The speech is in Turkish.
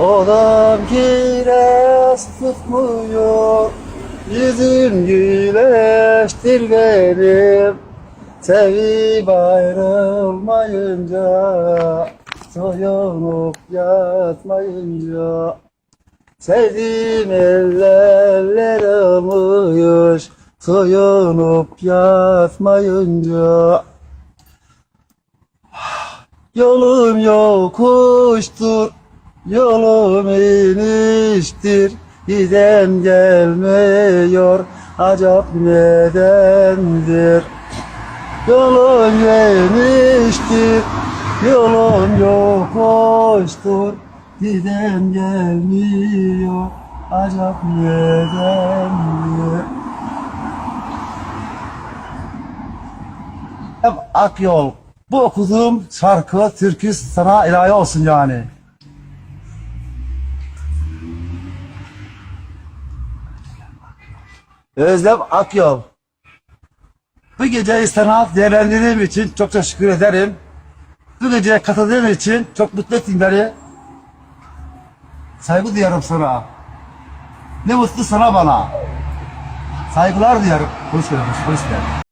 Odam kiraz tutmuyor Yüzüm güleştir benim. Sevip ayrılmayınca Soyunup yatmayınca. Sevdiğim eller almış Soyunup yatmayınca. Yolum yokuştur Yolum iniştir Giden gelmiyor Acap nedendir Yolum geniştir Yolum yokuştur Giden gelmiyor Acap nedendir Hep Akyol Bu okuduğum şarkı, türkü sana ilahi olsun yani. Özlem Akyol. Bu geceyi sana değerlendirdiğim için çok teşekkür ederim. Bu geceye katıldığın için çok mutlu ettin beni. Saygı duyuyorum sana. Ne mutlu sana bana. Saygılar duyuyorum. Hoş geldin, hoş geldin.